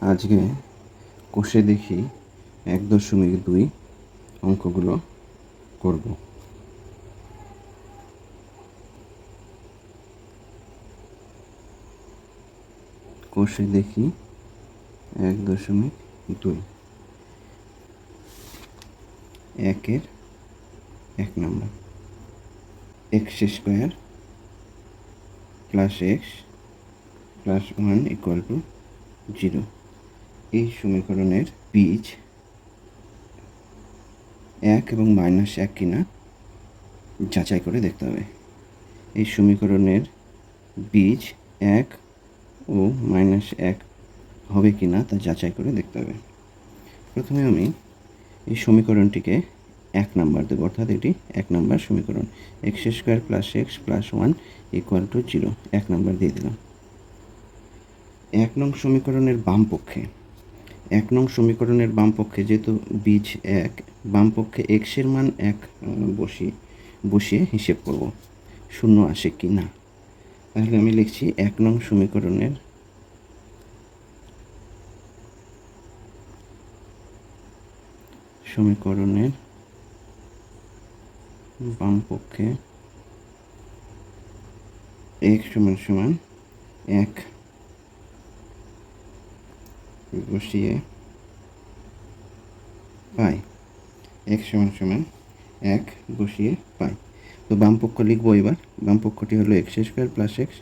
আজকে কষে দেখি এক দশমিক দুই অঙ্কগুলো করব। কষে দেখি এক দশমিক দুই। একের এক নম্বর। X square plus x plus one equal to zero এই সমীকরণের বীজ এক এবং মাইনাস এক কিনা যাচাই করে দেখতে হবে। এই সমীকরণের বীজ এক ও মাইনাস এক হবে কি না তা যাচাই করে দেখতে হবে। প্রথমে আমি এই সমীকরণটিকে এক নাম্বার দেবো, অর্থাৎ এটি এক নাম্বার সমীকরণ। X square plus x plus one equal to zero এক নাম্বার দিয়ে দিলাম। এক নং সমীকরণের বাম পক্ষে এক নং সমীকরণের বামপক্ষে যেহেতু বীজ এক বামপক্ষে এক্সের মান এক বসিয়ে বসিয়ে হিসেব করব। শূন্য আসে কি না? তাহলে আমি লিখছি এক নং সমীকরণের সমীকরণের বামপক্ষে এক সমান সমান এক বসিয়ে। পাই। এক সমান সমান এক বসিয়ে পাই। তো বাম পক্ষ লিখব এবার। বাম পক্ষটি হলো x square plus x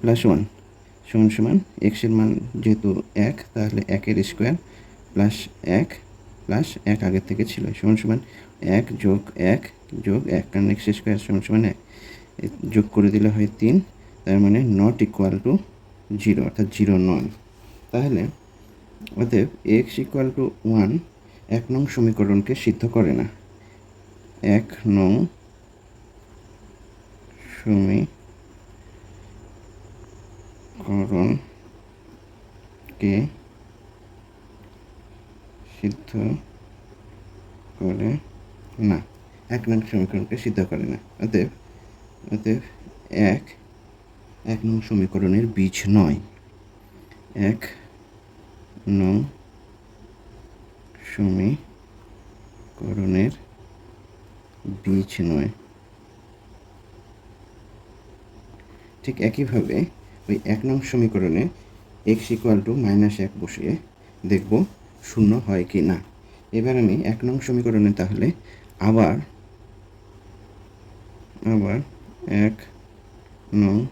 plus one সমান সমান এক্সের মান যেহেতু এক, তাহলে একের স্কোয়ার প্লাস এক প্লাস এক আগের থেকে ছিল। সমান সমান এক যোগ এক যোগ এক, কারণ এক্স স্কোয়ার সমান সমান এক। যোগ করে দিলে হয় তিন, তার মানে নট ইকুয়াল টু জিরো অর্থাৎ জিরো নয়। তাহলে অতএব এক্স ইকুয়াল টু ওয়ান এক নং সমীকরণকে সিদ্ধ করে না। এক নং সমীকরণকে সিদ্ধ করে না। এক নং সমীকরণকে সিদ্ধ করে না। অতএব অতএব এক এক নং সমীকরণের বীজ নয়। এক নং সমীকরণের বীজ নয়। ঠিক একইভাবে ওই এক নং সমীকরণে এক্স ইকুয়াল টু মাইনাস এক বসিয়ে দেখব শূন্য হয় কি না। এবার আমি এক নং সমীকরণে তাহলে আবার আবার এক নং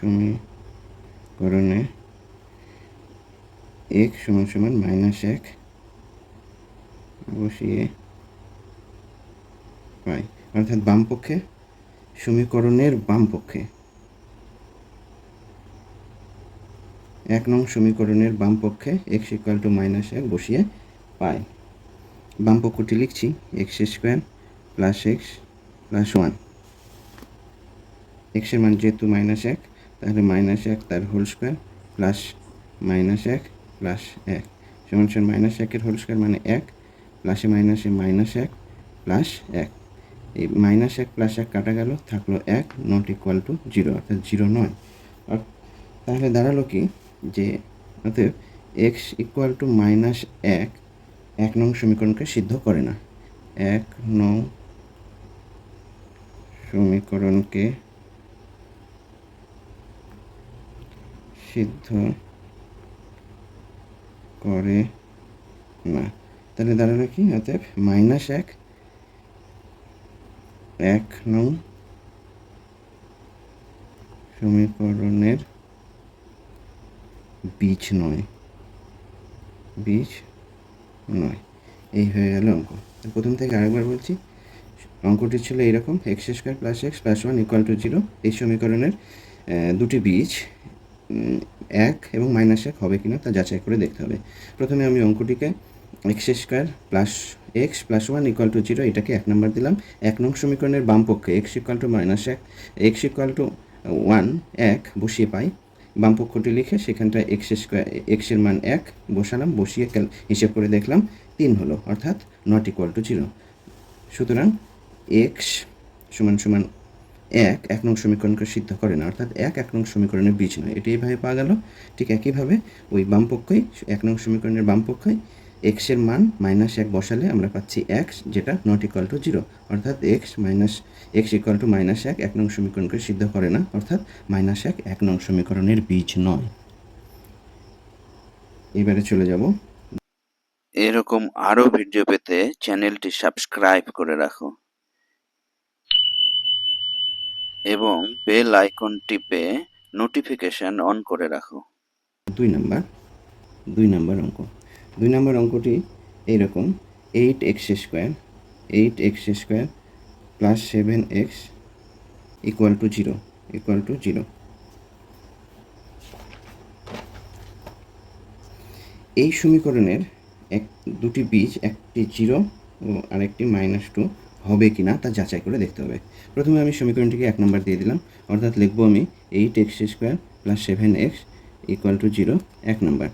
সমীকরণে এক সমান সমান মাইনাস এক। বসিয়ে পাই। অর্থাৎ বাম পক্ষে, সমীকরণের বাম পক্ষে। এক নং সমীকরণের বাম পক্ষে এক্স ইকুয়াল টু মাইনাস এক বসিয়ে পাই। বাম পক্ষটি লিখছি x square plus x plus one এক্সের মান যেহেতু মাইনাস এক, তাহলে মাইনাস এক তার হোল স্কোয়ার প্লাস মাইনাস এক প্লাস এক। সমান সমান মাইনাস একের হোল স্কোয়ার মানে এক প্লাসে মাইনাসে মাইনাস এক প্লাস এক। এই মাইনাস এক প্লাস এক কাটা গেল, থাকল এক নট ইকুয়াল টু জিরো অর্থাৎ জিরো নয়। তাহলে দাঁড়াল কি? যে অতএব এক্স ইকুয়াল টু মাইনাস এক এক নং সমীকরণকে সিদ্ধ করে না। এক নং সমীকরণকে সিদ্ধ করে। না, তাহলে দাঁড়াল কি? অতএব মাইনাস এক। এক নং সমীকরণের বীজ নয়। বীজ নয়। এই হয়ে গেল অঙ্ক। প্রথম থেকে আরেকবার বলছি, অঙ্কটি ছিল এরকম x square plus x plus one equal to zero এই সমীকরণের দুটি বীজ। এক এবং মাইনাস এক হবে কিনা তা যাচাই করে দেখতে হবে। প্রথমে আমি অঙ্কটিকে x square plus x plus one equal to zero এটাকে এক নম্বর দিলাম। এক নং সমীকরণের বাম পক্ষে এক্স ইকুয়াল টু মাইনাস এক এক্স ইকুয়াল টু ওয়ান এক বসিয়ে পাই। বাম পক্ষটি লিখে সেখানটায় এক্স স্কোয়ার এক্সের মান এক বসালাম, বসিয়ে হিসেব করে দেখলাম তিন হলো, অর্থাৎ নট ইকুয়াল টু জিরো সুতরাং এক্স সমান সমান এক এক নং সমীকরণকে সিদ্ধ করে না, অর্থাৎ এক এক নং সমীকরণের বীজ নয়। এটি এইভাবে পাওয়া গেল। ঠিক একইভাবে ওই বাম পক্ষই, এক নং সমীকরণের বাম পক্ষই এক্সের মান মাইনাস এক বসালে আমরা পাচ্ছি এক্স যেটা নট ইকুয়াল টু জিরো অর্থাৎ x minus x equal to minus এক এক নং সমীকরণকে সিদ্ধ করে না, অর্থাৎ মাইনাস এক এক নং সমীকরণের বীজ নয়। এবারে চলে যাব। এরকম আরও ভিডিও পেতে চ্যানেলটি সাবস্ক্রাইব করে রাখো। এবং বেল আইকন টিপে নোটিফিকেশন অন করে রাখো। দুই নাম্বার দুই নাম্বার অঙ্ক। দুই নাম্বার অঙ্কটি এইরকম eight x square eight x square plus seven x equal to zero equal to zero এই সমীকরণের এক, দুটি বীজ, একটি জিরো ও আরেকটি মাইনাস টু হবে কি না তা যাচাই করে দেখতে হবে। প্রথমে আমি সমীকরণটিকে এক নম্বর দিয়ে দিলাম। অর্থাৎ লিখব আমি eight x square plus seven x equal to zero, এক নম্বর।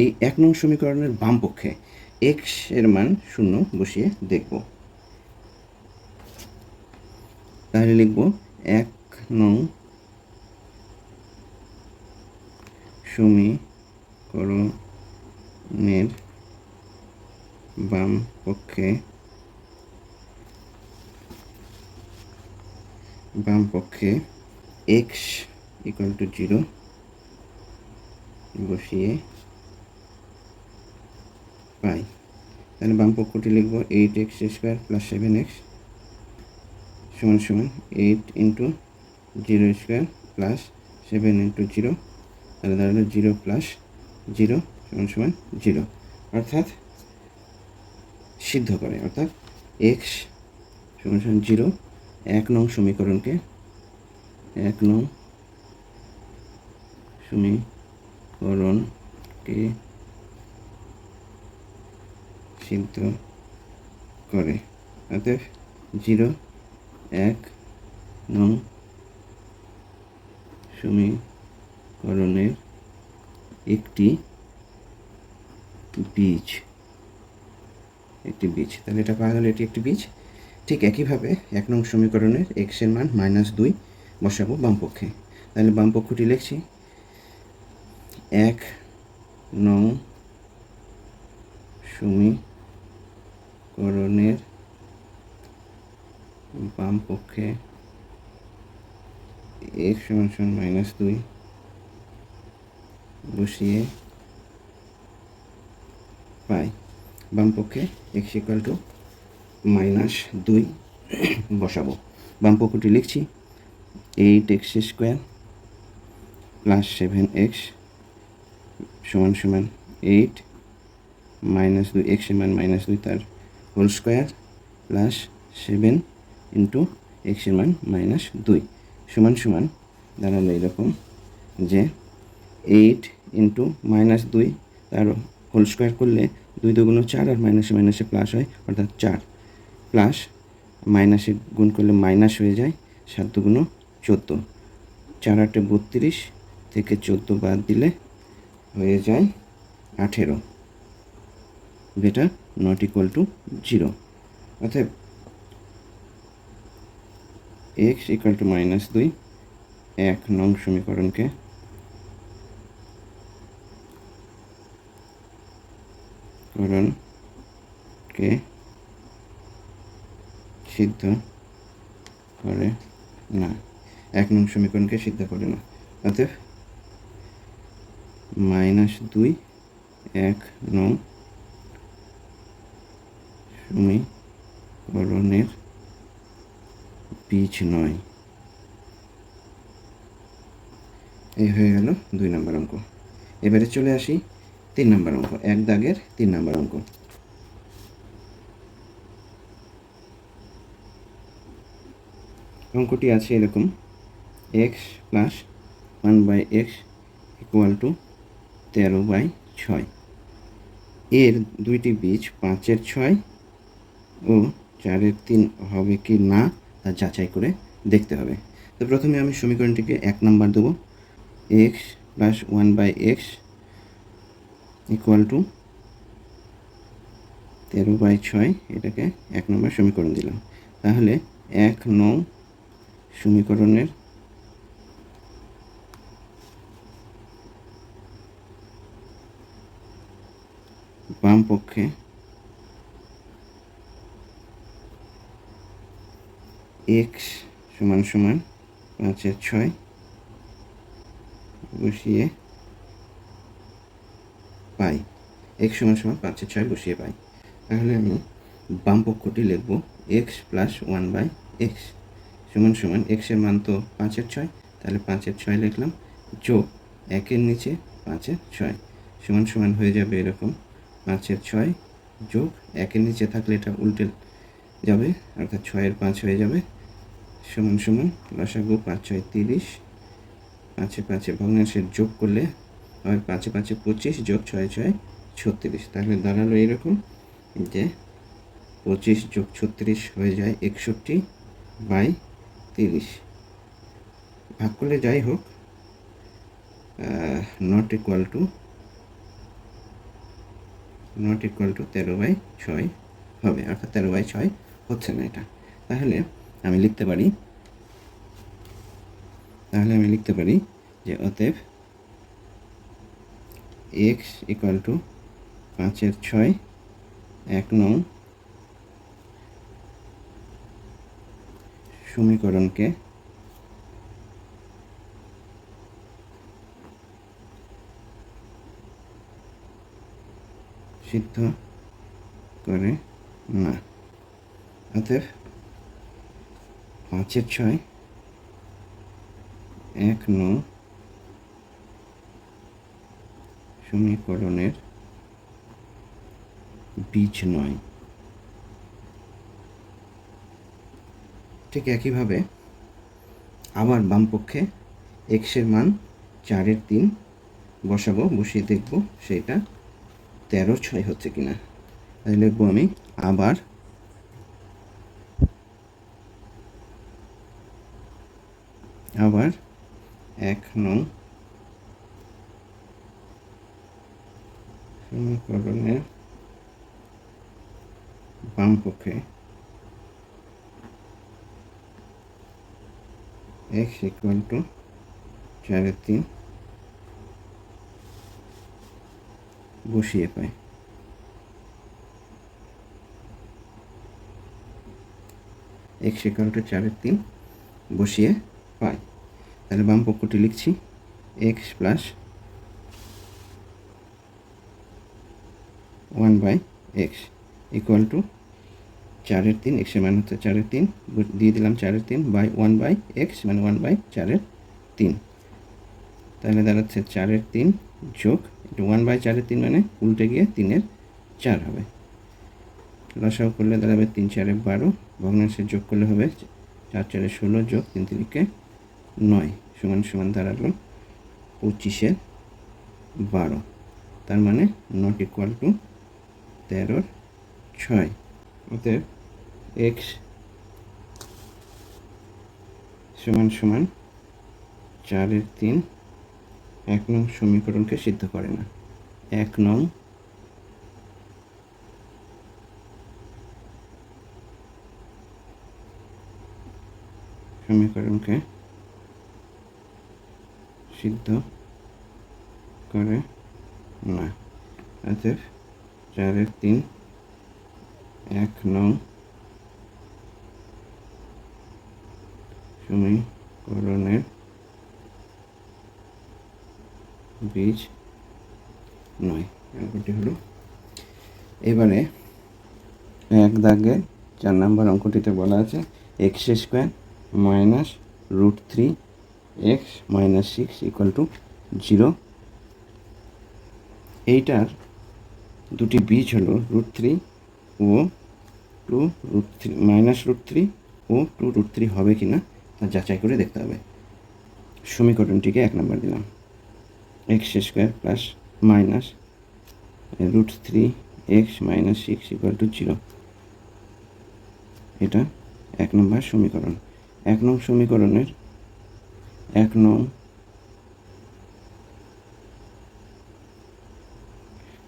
এই এক নং সমীকরণের বাম পক্ষে এক্সের মান শূন্য বসিয়ে দেখব। তাহলে লিখব এক নং সমীকরণের বাম পক্ষে বাম পক্ষে এক্স ইকুয়াল টু জিরো বসিয়ে পাই। তাহলে বাম পক্ষটি লিখব eight x square plus seven x সমান সমান eight into zero square plus seven into zero তাহলে দাঁড়াল জিরো প্লাস জিরো সমান সমান জিরো অর্থাৎ সিদ্ধ করে, অর্থাৎ এক্স সমান সমান জিরো এক নং সমীকরণকে এক নং সমীকরণকে সিদ্ধ করে। অতএব জিরো, এক নং সমীকরণের একটি বীজ। একটি বীজ। তাহলে এটা পাওয়া গেল, এটি একটি বীজ। ঠিক একইভাবে এক নং সমীকরণের এক্সের মান মাইনাস দুই বসাবো বামপক্ষে। তাহলে বাম পক্ষটি লিখছি, এক নং সমীকরণের বাম পক্ষে এক্স সমান সমান মাইনাস দুই বসিয়ে পাই। বাম পক্ষে এক্স ইকুয়াল টু মাইনাস দুই বসাবো। বাম পক্ষটি লিখছি, eight x square plus seven x সমান সমান এইট মাইনাস দুই, এক্স সমান মাইনাস দুই তার whole square plus seven into এক্সের মান মাইনাস দুই সমান সমান। দাঁড়াল এরকম যে এইট ইন্টু মাইনাস দুই তার হোল স্কোয়ার করলে দুই দুগুণ চার আর মাইনাসে মাইনাসে প্লাস হয়, অর্থাৎ চার। প্লাস মাইনাসে গুণ করলে মাইনাস হয়ে যায় সাত দুগুণ চোদ্দ। চার আটে বত্রিশ থেকে চোদ্দ বাদ দিলে হয়ে যায় আঠেরো। যেটা নট ইকুয়াল টু জিরো অর্থাৎ এক্স ইকুয়াল টু মাইনাস দুই, এক নং সমীকরণকে করণকে সিদ্ধ করে, না, এক নং সমীকরণকে সিদ্ধ করে না। অতএব, মাইনাস দুই, এক নং সমীকরণের বীজ নয়। এই হয়ে গেল দুই নম্বর অঙ্ক। এবারে চলে আসি তিন নম্বর অঙ্ক, এক দাগের তিন নম্বর অঙ্ক। অঙ্কটি আছে এরকম। X plus one by x equal to তেরো বাই ছয়। এর দুইটি বীজ পাঁচের ছয় ও চারের তিন হবে কি না তা যাচাই করে দেখতে হবে। তো প্রথমে আমি সমীকরণটিকে এক নাম্বার দেবো। X plus one by x equal to তেরো বাই ছয়, এটাকে এক নম্বর সমীকরণ দিলাম। তাহলে এক নং সমীকরণের। বাম পক্ষে এক্স সমান সমান পাঁচের ছয় বসিয়ে পাই। এক্স সমান সমান পাঁচের ছয় বসিয়ে পাই। তাহলে আমি বাম পক্ষটি লিখব x plus one by x সমান সমান এক্সের মান তো পাঁচের ছয়, তাহলে পাঁচের ছয় লিখলাম, যোগ একের নিচে পাঁচের ছয়, সমান সমান হয়ে যাবে এরকম পাঁচের ছয় যোগ একের নিচে থাকলে এটা উল্টে যাবে, অর্থাৎ ছয়ের পাঁচ হয়ে যাবে, সমান সমান লসাগু পাঁচ ছয় তিরিশ, পাঁচে পাঁচে ভগ্নাংশের যোগ করলে হয় পাঁচে পাঁচে পঁচিশ যোগ ছয় ছয় ছত্রিশ, তাহলে দাঁড়াল এরকম যে পঁচিশ যোগ ছত্রিশ হয়ে যায় একষট্টি বাই তিরিশ। ভাগ করলে যাই হোক not equal to not equal to তেরো বাই ছয় হবে, অর্থাৎ তেরো বাই ছয় হচ্ছে না এটা। তাহলে আমি লিখতে পারি, তাহলে আমি লিখতে পারি যে অতএব এক্স ইকুয়াল টু পাঁচের ছয় এক নং সমীকরণকে। সিদ্ধ করে না। অতএব পাঁচের ছয় এক নং সমীকরণের বীজ নয়। ঠিক একইভাবে আবার বাম পক্ষে এক্সের মান চারের তিন বসাবো, বসিয়ে দেখব সেটা তেরো ছয় হচ্ছে কিনা। তাই লিখব আমি আবার আবার এক নং সমীকরণের বাম পক্ষে এক্স ইকুয়াল টু চারের তিন বসিয়ে পাই। এক্স ইকুয়াল টু চারের তিন বসিয়ে পাই। তাহলে বাম পক্ষটি লিখছি x plus one by x equal to চারের তিন এক্সের মান হচ্ছে চারের তিন, দিয়ে দিলাম চারের তিন বাই ওয়ান বাই এক্স মানে ওয়ান বাই চারের তিন। তাহলে দাঁড়াচ্ছে চারের তিন যোগ ওয়ান বাই চারের তিন মানে উল্টে গিয়ে তিনের চার হবে। লসাও করলে দাঁড়াবে তিন চারে বারো ভগ্নাংশের যোগ করলে হবে চার চারে ষোলো যোগ তিন তিনকে নয়, সমান সমান দাঁড়াল পঁচিশের বারো। তার মানে নট ইকুয়াল টু তেরোর ছয়। অতএব এক্স সমান সমান চারের তিন, এক নং সমীকরণকে সিদ্ধ করে না। এক নং সমীকরণকে সিদ্ধ করে না। অতএব চারের তিন, এক নং সমীকরণের বীজ নয় হলো। এবারে এক দাগে চার নম্বর অঙ্কটিতে বলা আছে, x square minus root three x minus six equal to zero. এইটার দুটি বীজ হলো রুট থ্রি ও two root three, minus root three ও টু রুট থ্রি হবে কি না যাচাই করে দেখতে হবে। সমীকরণটিকে এক নম্বর দিলাম। X square plus minus root three x minus six equal to zero এটা এক নম্বর সমীকরণ। এক নং সমীকরণের এক নং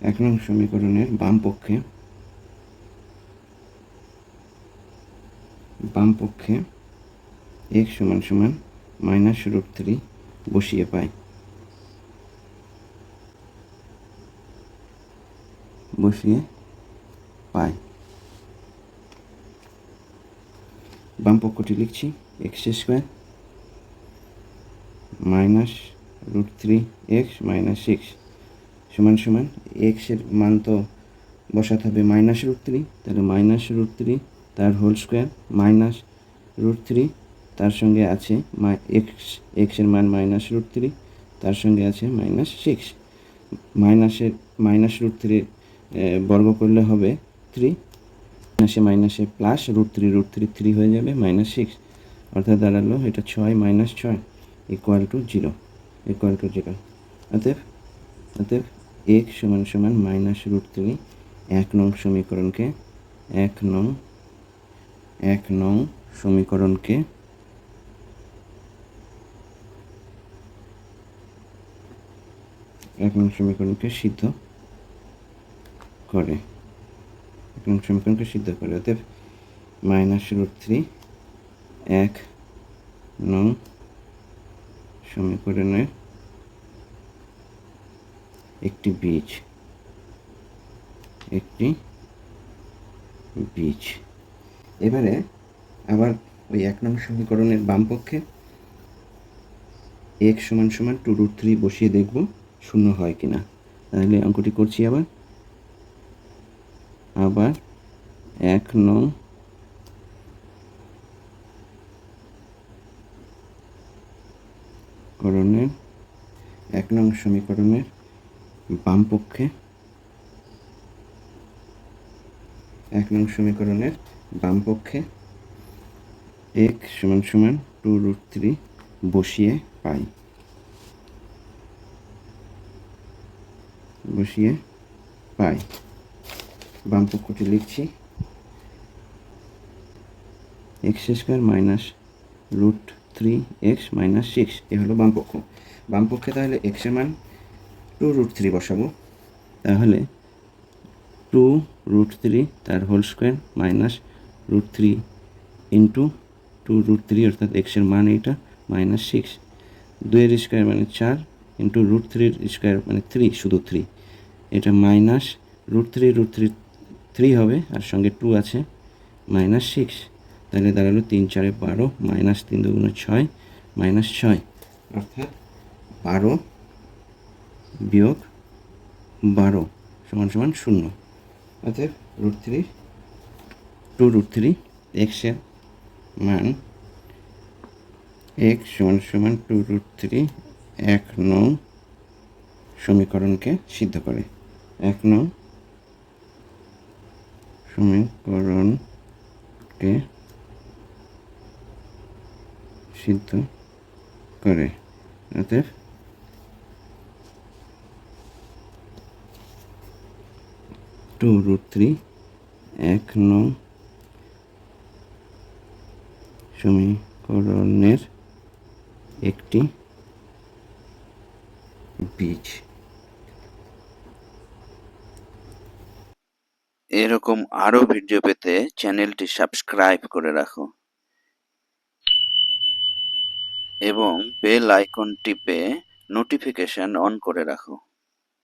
এক নং সমীকরণের বাম পক্ষে বাম পক্ষে এক্স সমান সমান মাইনাস রুট থ্রি বসিয়ে পাই। বসিয়ে পাই। বাম লিখছি x square minus root three x minus six সমান সমান এক্সের মান তো বসাতে হবে মাইনাস রুট থ্রি তাহলে মাইনাস রুট থ্রি তার whole square minus root three তার সঙ্গে আছে এক্স এক্সের মান মাইনাস রুট থ্রি তার সঙ্গে আছে মাইনাস সিক্স মাইনাসের মাইনাস রুট থ্রি বর্গ করলে হবে থ্রি মাইনাসে মাইনাসে plus root three root three three হয়ে যাবে মাইনাস সিক্স অর্থাৎ দাঁড়াল এটা ছয় মাইনাস ছয় equal to zero equal to zero অতএব অতএব এক সমান সমান মাইনাস রুট থ্রি এক নং সমীকরণকে, এক নং এক নং সমীকরণকে এক নং সমীকরণকে সিদ্ধ করে। এক নং সমীকরণকে সিদ্ধ করে। অতএব মাইনাস রুট থ্রি এক নং সমীকরণের একটি বীজ। একটি বীজ। এবারে আবার ওই এক নং সমীকরণের বাম পক্ষে এক সমান সমান টু রুট থ্রি বসিয়ে দেখব। শূন্য হয় কি না তাহলে অঙ্কটি করছি আবার। আবার এক নং করণের, এক নং সমীকরণের বাম পক্ষে, এক নং সমীকরণের বাম পক্ষে এক সমান সমান টু রুট থ্রি বসিয়ে পাই। বসিয়ে, পাই। বাম পক্ষটি লিখছি। X square minus root three x minus six এ হলো বাম পক্ষ। বাম পক্ষে তাহলে এক্সের মান টু রুট থ্রি বসাবো। তাহলে টু রুট থ্রি তার whole square minus root three into two root three অর্থাৎ এক্সের মান এইটা মাইনাস সিক্স দুইয়ের স্কোয়ার মানে চার ইন্টু রুট থ্রির স্কোয়ার মানে থ্রি শুধু থ্রি এটা minus root three root three three হবে, আর সঙ্গে টু আছে মাইনাস সিক্স তাহলে দাঁড়াল তিন চারে বারো মাইনাস তিন দুগুণে ছয় মাইনাস ছয়। অর্থাৎ বারো বিয়োগ বারো সমান সমান শূন্য। অতএব root three two root three এক্সের মান এক্স সমান সমান টু রুট থ্রি এক নং সমীকরণকে সিদ্ধ করে। এক নং সমীকরণকে সিদ্ধ করে। অতএব টু রুট থ্রি, এক নং সমীকরণের একটি বীজ এরকম আরও ভিডিও পেতে চ্যানেলটি সাবস্ক্রাইব করে রাখো। এবং বেল আইকন টিপে নোটিফিকেশন অন করে রাখো।